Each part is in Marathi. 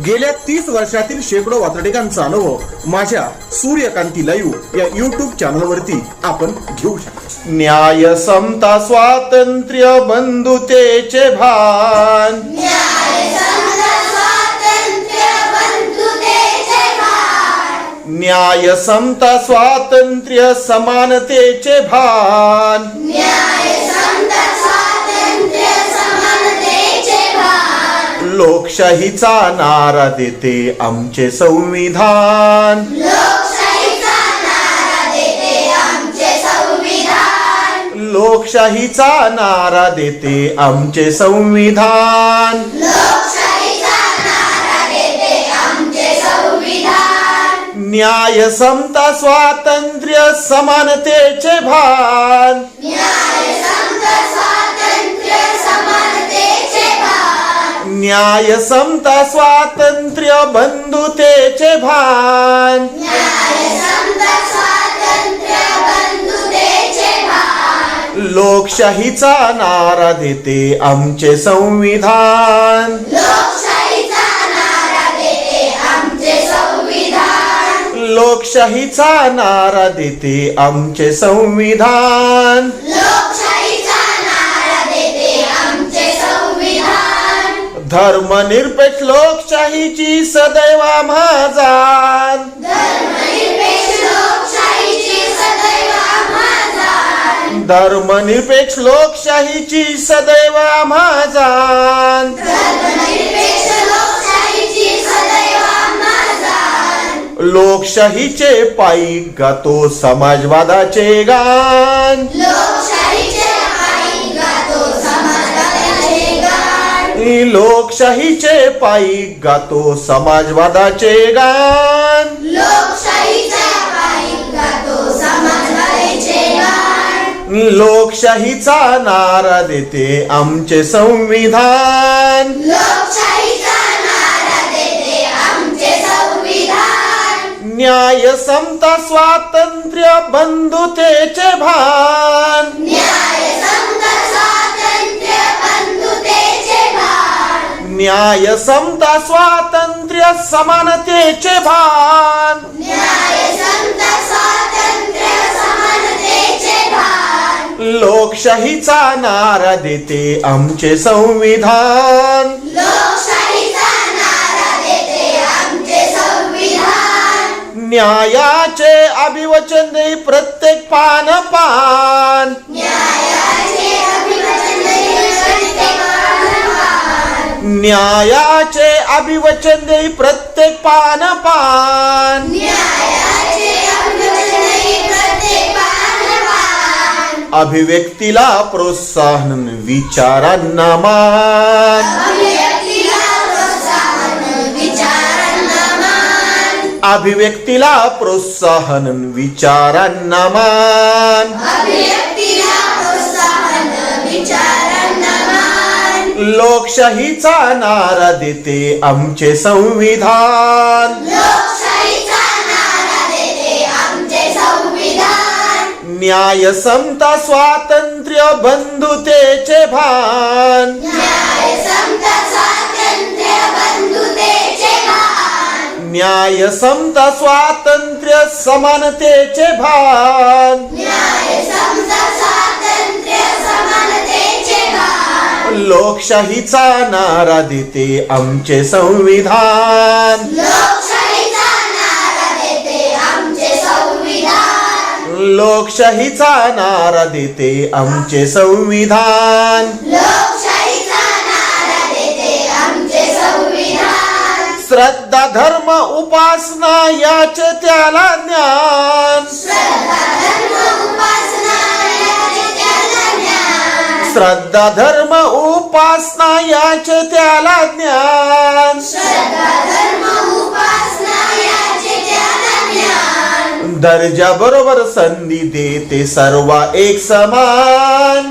गेल्या तीस वर्षातील शेकडो वातडिकांचा अनुभव माझ्या सूर्यकांती लाईव्ह या युट्यूब चॅनलवरती आपण घेऊ शकतो. न्याय समता स्वातंत्र्य बंधुतेचे भान. न्याय समता स्वातंत्र्य समानतेचे भान. लोकशाहीचा नारा देते आमचे संविधान. लोकशाहीचा नारा देते आमचे संविधान. न्याय समता स्वातंत्र्य समानतेचे भान. न्याय समता स्वातंत्र्य बंधुतेचे भान. लोकशाहीचा नारा देते आमचे संविधान. लोकशाहीचा नारा देते आमचे संविधान. धर्मनिरपेक्ष लोकशाहीची सदैव माझान धर्मनिरपेक्ष लोकशाहीची सदैव माझान लोकशाहीचे पायी गातो समाजवादाचे गान. लोकशाहीचे पायी गातो समाजवादाचे गान लोकशाहीचा नारा देते आमचे संविधान. न्याय समता स्वातंत्र्य बंधुतेचे भान. न्याय समता स्वातंत्र्य समानतेचे भान. लोकशाहीचा नारा देते आमचे संविधान. न्यायाचे अभिवचन प्रत्येक पान पान न्यायाचे अभिवचन देई प्रत्येक पान. पान. अभिव्यक्तीला प्रोत्साहन विचारांना मान. अभिव्यक्तीला प्रोत्साहन विचारांना मान. लोकशाहीचा नारा देते आमचे संविधान. न्याय समता स्वातंत्र्य बंधुतेचे भान. न्याय समता स्वातंत्र्य समानतेचे भान. लोकशाहीचा नारा देते आमचे संविधान. लोकशाहीचा नारा देते आमचे संविधान. श्रद्धा धर्म उपासना याचे त्याला ज्ञान. श्रद्धा धर्म उपासना याचे त्याला ज्ञान. दर्जा बरोबर संधी देते सर्व एक समान.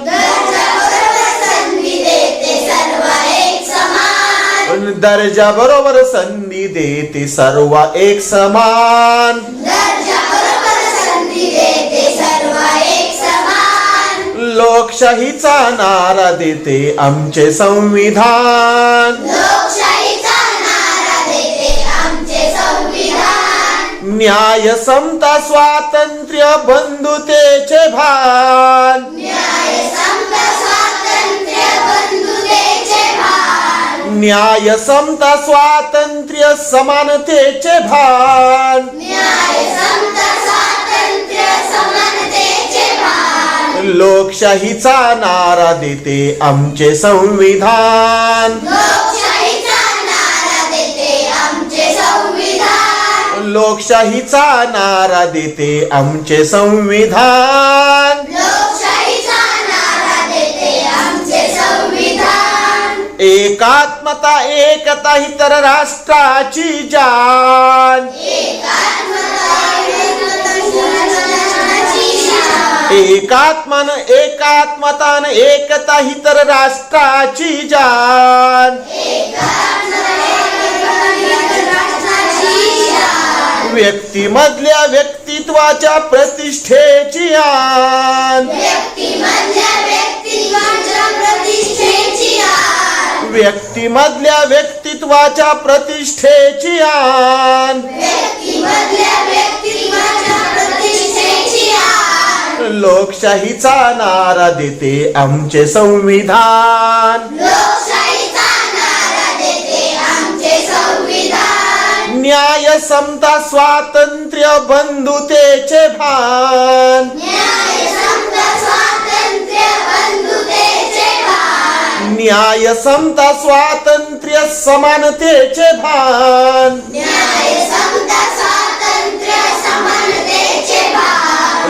दर्जा बरोबर संधी देते सर्व एक समान. लोकशाहीचा नारा देते आमचे संविधान. लोकशाहीचा नारा देते आमचे संविधान. न्याय समता स्वातंत्र्य बंधुतेचे भान. न्याय समता स्वातंत्र्य बंधुतेचे भान. न्याय समता स्वातंत्र्य समानतेचे भान. न्याय समता स्वातंत्र्य समानतेचे भान लोकशाहीचा नारा देते आमचे संविधान. लोकशाहीचा नारा देते आमचे संविधान. एकात्मता एकता ही तर राष्ट्राची जान. एकात्मान एकात्मतान एकता ही तर राष्ट्राची जान व्यक्तीमधल्या व्यक्तित्वाच्या प्रतिष्ठेची आन व्यक्तिमधल्या व्यक्तित्वाच्या प्रतिष्ठेची आण. व्यक्तीमधल्या व्यक्तित्वाच्या प्रतिष्ठेची आन लोकशाहीचा नारा देते आमचे संविधान. लोकशाहीचा नारा देते आमचे संविधान. न्याय समता स्वातंत्र्य बंधुतेचे भान. न्याय समता स्वातंत्र्य बंधुतेचे भान. न्याय समता स्वातंत्र्य समानतेचे भान. न्याय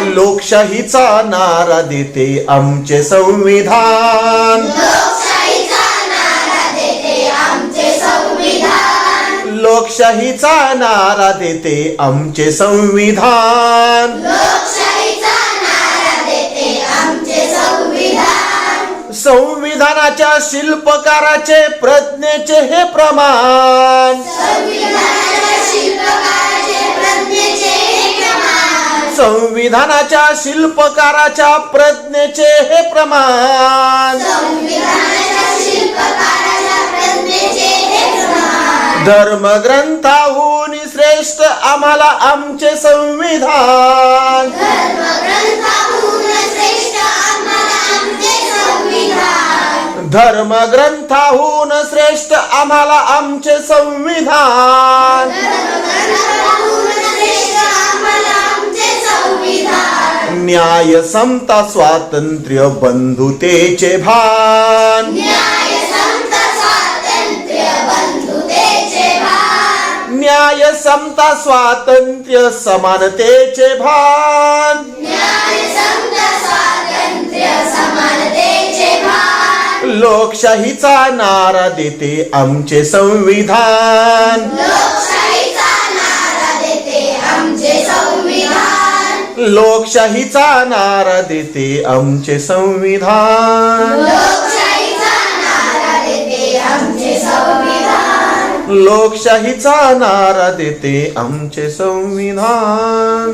लोकशाहीचा नारा देते आमचे संविधान. लोकशाहीचा नारा देते आमचे संविधान. लोकशाहीचा नारा देते आमचे संविधान. लोकशाहीचा नारा देते आमचे संविधान. संविधानाच्या शिल्पकाराचे प्रज्ञेचे हे प्रमाण. संविधानाच्या शिल्पकाराच्या प्रज्ञेचे हे प्रमाण. धर्मग्रंथाहून श्रेष्ठ आम्हाला आमचे संविधान. धर्मग्रंथाहून श्रेष्ठ आम्हाला आमचे संविधान. न्याय समता स्वातंत्र्य बंधुतेचे भान. न्याय समता स्वातंत्र्य बंधुतेचे भान. न्याय समता स्वातंत्र्य समानतेचे भान. न्याय समता स्वातंत्र्य समानतेचे भान. लोकशाहीचा नारा देते आमचे संविधान. लोकशाहीचा नारा देते आमचे संविधान. लोकशाहीचा नारा देते आमचे संविधान. लोकशाहीचा नारा देते आमचे संविधान.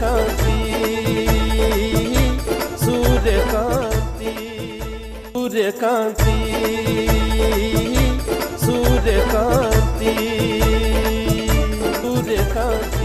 Suryakanti, Suryakanti, Suryakanti, Suryakanti, Suryakanti.